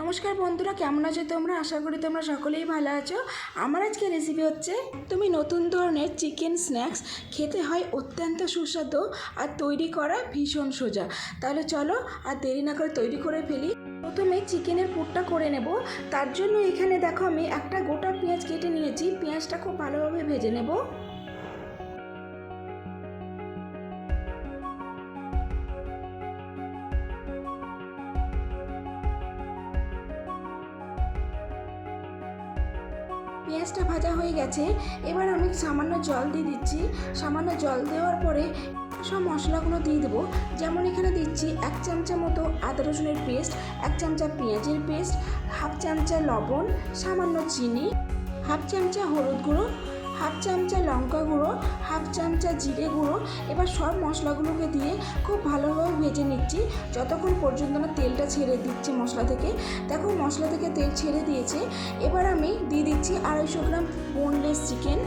নমস্কার বন্ধুরা, কেমন আছো তোমরা? আশা করি তোমরা সকলেই ভালো আছো। আমার আজকে রেসিপি হচ্ছে, তুমি নতুন ধরনের চিকেন স্ন্যাক্স খেতে হয় অত্যন্ত সুস্বাদু আর তৈরি করা ভীষণ সোজা। তাহলে চলো আর দেরি না করে তৈরি করে ফেলি। প্রথমে চিকেনের পুরটা করে নেব। তার জন্য এখানে দেখো আমি একটা গোটা পেঁয়াজ কেটে নিয়েছি। পেঁয়াজটা খুব ভালোভাবে ভেজে নেব। পেঁয়াজটা ভাজা হয়ে গেছে। এবার আমি সামান্য জল দিয়ে দিচ্ছি। সামান্য জল দেওয়ার পরে সব মশলাগুলো দিয়ে দেবো। যেমন এখানে দিচ্ছি এক চামচা মতো আদা রসুনের পেস্ট, এক চামচা পেঁয়াজের পেস্ট, হাফ চামচা লবণ, সামান্য চিনি, হাফ চামচা হলুদ গুঁড়ো, হাফ চামচা লঙ্কা গুঁড়ো চামচা জিরে গুঁড়ো। এবার সব মশলাগুলোকে দিয়ে খুব ভালোভাবে ভেজে নিচ্ছি। যতক্ষণ পর্যন্ত না তেলটা ছেড়ে দিচ্ছে মশলা থেকে। দেখো মশলা থেকে তেল ছেড়ে দিয়েছে। এবার আমি দিয়ে দিচ্ছি আড়াইশো গ্রাম বোনলেস চিকেন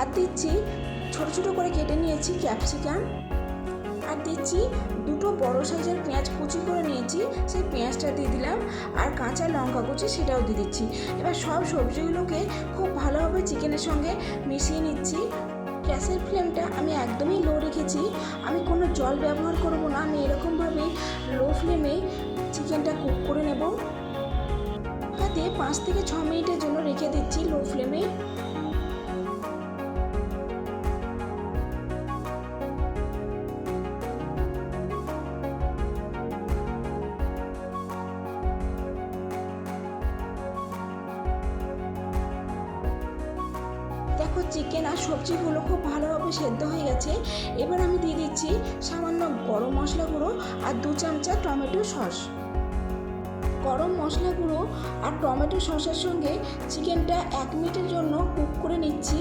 আর দিচ্ছি ছোটো ছোটো করে কেটে নিয়েছি ক্যাপসিকাম আর দিচ্ছি দুটো বড় সাইজের পেঁয়াজ কুচি করে নিয়েছি, সেই পেঁয়াজটা দিয়ে দিলাম। আর কাঁচা লঙ্কা কুচি সেটাও দিয়ে দিচ্ছি। এবার সব সবজিগুলোকে খুব ভালোভাবে চিকেনের সঙ্গে মিশিয়ে নিচ্ছি। গ্যাসের ফ্লেমটা আমি একদমই লো রেখেছি। আমি কোনো জল ব্যবহার করব না, আমি এরকমভাবে লো ফ্লেমে চিকেনটা কুক করে নেব। তাতে পাঁচ থেকে ছ মিনিটের জন্য রেখে দিচ্ছি লো ফ্লেমে। চিকেন আর সবজিগুলো খুব ভালোভাবে সেদ্ধ হয়ে গেছে। এবার আমি দিয়ে দিচ্ছি সামান্য গরম মশলা গুঁড়ো আর দু চামচা টমেটো সস। গরম মশলা গুঁড়ো আর টমেটো সসের সঙ্গে চিকেনটা এক মিনিটের জন্য কুক করে নিচ্ছি।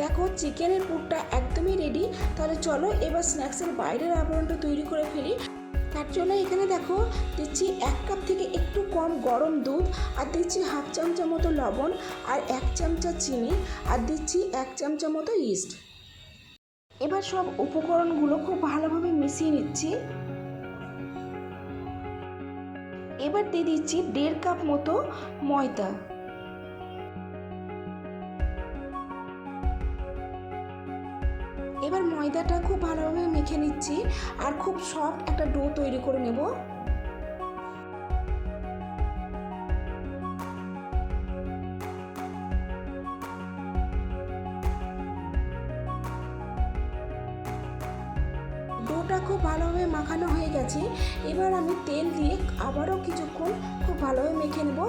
দেখো চিকেনের পুরটা একদমই রেডি তাহলে চলো এবার স্ন্যাক্সের বাইরের আবরণটা তৈরি করে ফেলি। তার জন্য এখানে দেখো দিচ্ছি এক কাপ থেকে একটু কম গরম দুধ আর দিচ্ছি হাফ চামচা মতো লবণ আর এক চামচা চিনি আর দিচ্ছি এক চামচা মতো ইস্ট। এবার সব উপকরণগুলো খুব ভালোভাবে মিশিয়ে নিচ্ছি। এবার দিয়ে দিচ্ছি দেড় কাপ মতো ময়দা। এবার ময়দাটা খুব ভালোভাবে মেখে নিচ্ছি আর খুব সফট একটা ডো তৈরি করে নেব। ডোটা খুব ভালোভাবে মাখানো হয়ে গেছে। এবার আমি তেল দিয়ে আবারও কিছুক্ষণ খুব ভালোভাবে মেখে নেব।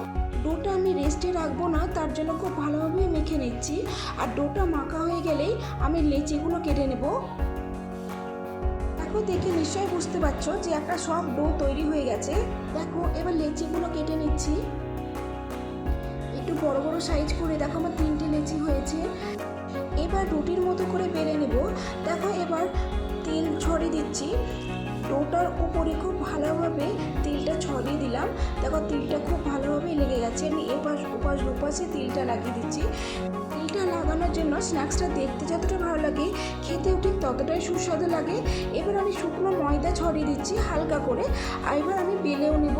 ডোটা আমি রেস্টে রাখব না, তার জন্য খুব ভালোভাবে মেখে নিচ্ছি। আর ডোটা মাখা হয়ে গেলেই আমি লেচিগুলো কেটে নেব। দেখো, দেখে নিশ্চয়ই বুঝতে পারছ যে একটা সব ডো তৈরি হয়ে গেছে। দেখো, এবার লেচিগুলো কেটে নিচ্ছি। একটু বড় বড় সাইজ করে দেখো, আমার তিনটে লেচি হয়েছে। এবার রুটির মতো করে বেলে নেব। দেখো, এবার তেল ছড়িয়ে দিচ্ছি। ডোটার উপরে খুব ভালোভাবে তিলটা ছড়িয়ে দিলাম। দেখো, তিলটা খুব ভালোভাবে লেগে গেছে। আমি এপাশ, ওপাশ দুপাশে তিলটা লাগিয়ে দিচ্ছি। তিলটা লাগানোর জন্য স্ন্যাক্সটা দেখতে যতটা ভালো লাগে, খেতেও ঠিক ততটাই সুস্বাদু লাগে। এবার আমি শুকনো ময়দা ছড়িয়ে দিচ্ছি হালকা করে। আর এবার আমি বেলেও নেব।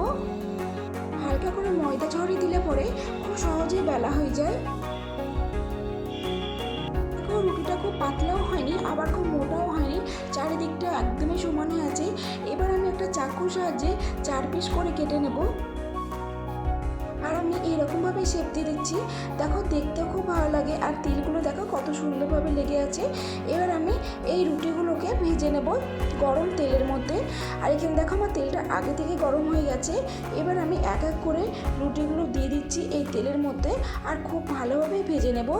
হালকা করে ময়দা ছড়িয়ে দিলে পরে খুব সহজেই বেলা হয়ে যায়। রুটিটা খুব পাতলাও হয়নি, আবার খুব হয়নি চারিদিকটা একদমই সমান আছে। এবার আমি একটা চাকুর সাহায্যে চার পিস করে কেটে নেব। আর আমি এইরকমভাবে শেপ দিয়ে দিচ্ছি। দেখো, দেখতেও খুব ভালো লাগে। আর তিলগুলো দেখো, কত সুন্দরভাবে লেগে আছে। এবার আমি এই রুটিগুলোকে ভেজে নেব গরম তেলের মধ্যে। আর এখানে দেখো, আমার তেলটা আগে থেকে গরম হয়ে গেছে। এবার আমি এক এক করে রুটিগুলো দিয়ে দিচ্ছি এই তেলের মধ্যে। আর খুব ভালোভাবে ভেজে নেব।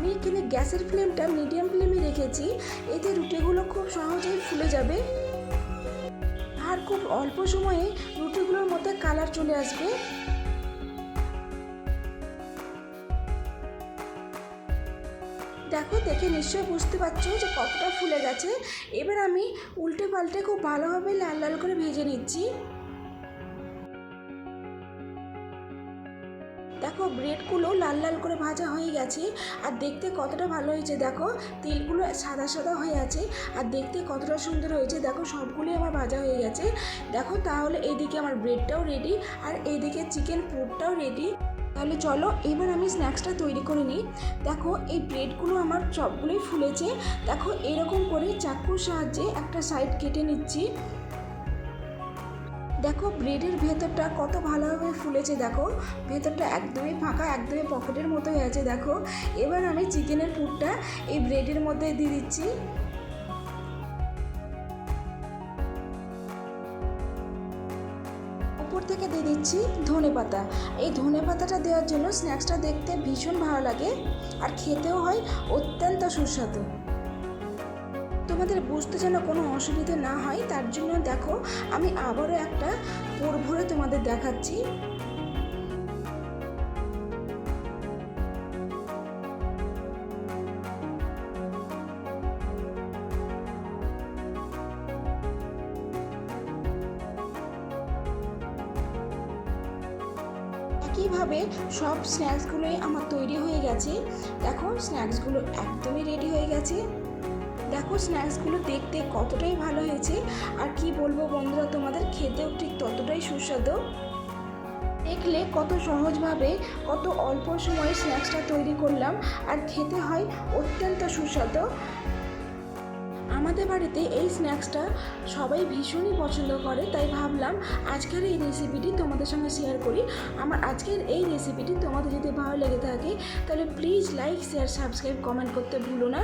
আমি এখানে গ্যাসের ফ্লেমটা মিডিয়াম ফ্লেমে রেখেছি, এতে রুটিগুলো খুব সহজেই ফুলে যাবে। আর খুব অল্প সময়ে রুটিগুলোর মধ্যে কালার চলে আসবে। দেখো, দেখে নিশ্চয়ই বুঝতে পারছ যে কতটা ফুলে গেছে। এবার আমি উল্টে পাল্টে খুব ভালোভাবে লাল লাল করে ভেজে নিচ্ছি। দেখো ব্রেডগুলো লাল লাল করে ভাজা হয়ে গেছে। আর দেখতে কতটা ভালো হয়েছে দেখো, তেলগুলো সাদা সাদা হয়ে আছে। আর দেখতে কতটা সুন্দর হয়েছে দেখো, সবগুলোই আমার ভাজা হয়ে গেছে। দেখো, তাহলে এইদিকে আমার ব্রেডটাও রেডি আর এইদিকে চিকেন পুরটাও রেডি তাহলে চলো, এবার আমি স্ন্যাক্সটা তৈরি করে নিই। দেখো, এই ব্রেডগুলো আমার সবগুলোই ফুলেছে। দেখো, এরকম করে চাকুর সাহায্যে একটা সাইড কেটে নিচ্ছি। দেখো, ব্রেডের ভেতরটা কত ভালোভাবে ফুলেছে, দেখো। ভেতরটা একদমই ফাঁকা, একদমই পকেটের মতো হয়ে আছে, দেখো। এবার আমি চিকেনের পুরটা এই ব্রেডের মধ্যে দিয়ে দিচ্ছি। উপর থেকে দিয়ে দিচ্ছি ধনে পাতা। এই ধনে পাতাটা দেওয়ার জন্য স্ন্যাক্সটা দেখতে ভীষণ ভালো লাগে, আর খেতেও হয় অত্যন্ত সুস্বাদু। তোমাদের বুঝতে যেন কোনো অসুবিধে না হয়, তার জন্য দেখো আমি আবারও একটা পোর ভরে তোমাদের দেখাচ্ছি। একইভাবে সব স্ন্যাক্সগুলোই আমার তৈরি হয়ে গেছে। দেখো, স্ন্যাক্সগুলো একদমই রেডি হয়ে গেছে। স্ন্যাক্সগুলো দেখতে কতটাই ভালো হয়েছে। আর কি বলব বন্ধুরা, তোমাদের খেতেও ঠিক ততটাই সুস্বাদু। দেখলে কত সহজভাবে, কত অল্প সময়ে স্ন্যাক্সটা তৈরি করলাম। আর খেতে হয় অত্যন্ত সুস্বাদু। আমাদের বাড়িতে এই স্ন্যাক্সটা সবাই ভীষণই পছন্দ করে, তাই ভাবলাম আজকের এই রেসিপিটি তোমাদের সঙ্গে শেয়ার করি। আমার আজকের এই রেসিপিটি তোমাদের যদি ভালো লেগে থাকে, তাহলে please like, share, subscribe, comment করতে ভুলো না।